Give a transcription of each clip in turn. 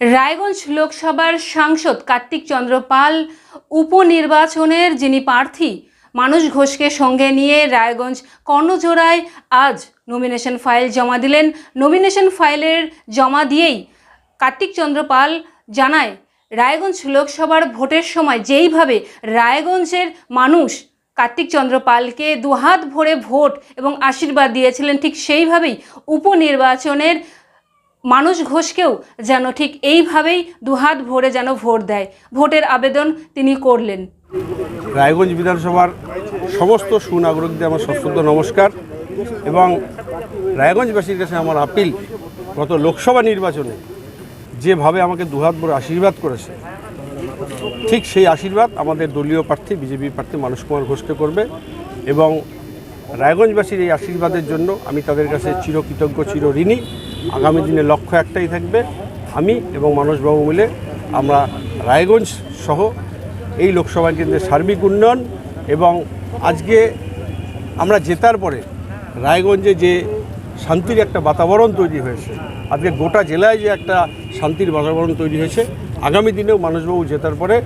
রায়গঞ্জ লোকসভার সাংসদ কার্তিক চন্দ্র পাল উপনির্বাচনের যিনি প্রার্থী মানুষ ঘোষকে সঙ্গে নিয়ে রায়গঞ্জ কর্ণজোড়ায় আজ নমিনেশন ফাইল জমা দিলেন। নমিনেশন ফাইলের জমা দিয়েই কার্তিক চন্দ্র পাল জানায়, রায়গঞ্জ লোকসভার ভোটের সময় যেইভাবে রায়গঞ্জের মানুষ কার্তিক চন্দ্র পালকে দুহাত ভরে ভোট এবং আশীর্বাদ দিয়েছিলেন, ঠিক সেইভাবেই উপনির্বাচনের মানুষ ঘোষকেও যেন ঠিক এইভাবেই দুহাত ভরে যেন ভোট দেয়। ভোটের আবেদন তিনি করলেন। রায়গঞ্জ বিধানসভার সমস্ত সুনাগরিকদের আমার সশ্রদ্ধ নমস্কার এবং রায়গঞ্জবাসীর কাছে আমার আপিল, গত লোকসভা নির্বাচনে যেভাবে আমাকে দুহাত ভরে আশীর্বাদ করেছে, ঠিক সেই আশীর্বাদ আমাদের দলীয় প্রার্থী, বিজেপি প্রার্থী মানুষ কুমার ঘোষকে করবে এবং রায়গঞ্জবাসীর এই আশীর্বাদের জন্য আমি তাদের কাছে চিরকৃতজ্ঞ চিরঋণী আগামী দিনে লক্ষ্য একটাই থাকবে, আমি এবং মানসবাবু মিলে আমরা রায়গঞ্জ সহ এই লোকসভা কেন্দ্রের সার্বিক উন্নয়ন এবং আজকে আমরা জেতার পরে রায়গঞ্জে যে শান্তির একটা বাতাবরণ তৈরি হয়েছে, আজকে গোটা জেলায় যে একটা শান্তির বাতাবরণ তৈরি হয়েছে, আগামী দিনেও মানুষবাবু জেতার পরে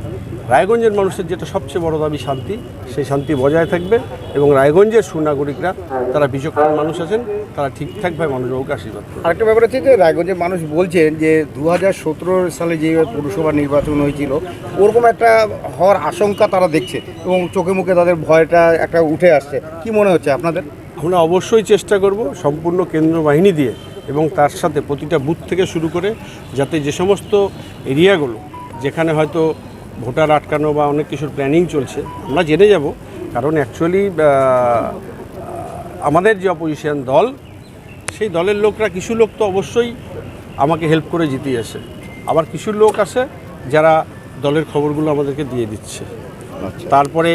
রায়গঞ্জের মানুষের যেটা সবচেয়ে বড় দাবি শান্তি সেই শান্তি বজায় থাকবে এবং রায়গঞ্জের সুনাগরিকরা তারা বিচক্ষণ মানুষ আছেন তারা ঠিকঠাকভাবে মানুষবাবুকে আশীর্বাদ করবে আরেকটা ব্যাপার হচ্ছে যে রায়গঞ্জের মানুষ বলছেন যে দু হাজার সতেরো সালে যে পৌরসভা নির্বাচন হয়েছিল ওরকম একটা হওয়ার আশঙ্কা তারা দেখছে এবং চোখে মুখে তাদের ভয়টা একটা উঠে আসছে। কি মনে হচ্ছে আপনাদের? আমরা অবশ্যই চেষ্টা করব সম্পূর্ণ কেন্দ্র বাহিনী দিয়ে এবং তার সাথে প্রতিটা বুথ থেকে শুরু করে যাতে যে সমস্ত এরিয়াগুলো যেখানে হয়তো ভোটার আটকানো বা অনেক কিছুর প্ল্যানিং চলছে আমরা জেনে যাব। কারণ অ্যাকচুয়ালি আমাদের যে অপোজিশন দল সেই দলের লোকরা কিছু লোক তো অবশ্যই আমাকে হেল্প করে জিতিয়ে আসে। আবার কিছু লোক আছে যারা দলের খবরগুলো আমাদেরকে দিয়ে দিচ্ছে। তারপরে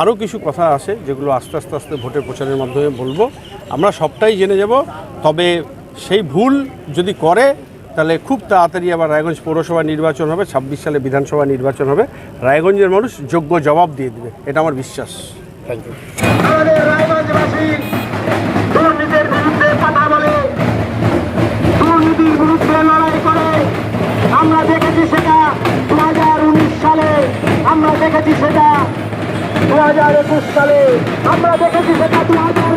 আরও কিছু কথা আছে যেগুলো আস্তে আস্তে আস্তে ভোটের প্রচারের মাধ্যমে বলব। আমরা সবটাই জেনে যাব তবে সেই ভুল যদি করে তাহলে খুব তাড়াতাড়ি আবার রায়গঞ্জ পৌরসভা নির্বাচন হবে ছাব্বিশ সালে বিধানসভা নির্বাচন হবে। রায়গঞ্জের মানুষ যোগ্য জবাব দিয়ে দেবে এটা আমার বিশ্বাস। থ্যাংক ইউ আমাদের রায়গঞ্জবাসী দুর্নীতির বিরুদ্ধে কথা বলে দুর্নীতির বিরুদ্ধে লড়াই করে। আমরা দেখেছি সেটা দু হাজার উনিশ সালে আমরা দেখেছি সেটা দু হাজার একুশ সালে আমরা দেখেছি সেটা দু হাজার